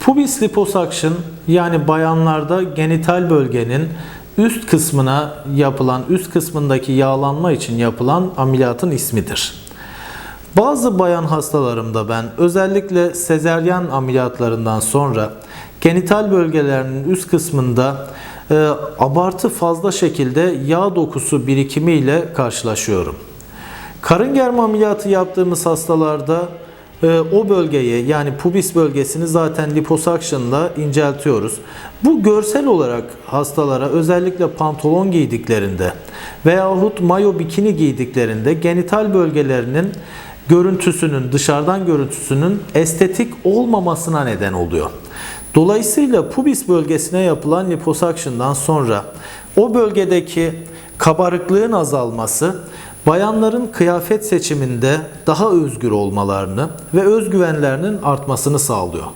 Pubis liposuction yani bayanlarda genital bölgenin üst kısmına yapılan, üst kısmındaki yağlanma için yapılan ameliyatın ismidir. Bazı bayan hastalarımda ben özellikle sezeryan ameliyatlarından sonra genital bölgelerinin üst kısmında e, abartı fazla şekilde yağ dokusu birikimiyle karşılaşıyorum. Karın germe ameliyatı yaptığımız hastalarda o bölgeyi yani pubis bölgesini zaten liposuction'la inceltiyoruz. Bu görsel olarak hastalara özellikle pantolon giydiklerinde veyahut mayo bikini giydiklerinde genital bölgelerinin görüntüsünün dışarıdan görüntüsünün estetik olmamasına neden oluyor. Dolayısıyla pubis bölgesine yapılan liposuction'dan sonra o bölgedeki kabarıklığın azalması bayanların kıyafet seçiminde daha özgür olmalarını ve özgüvenlerinin artmasını sağlıyor.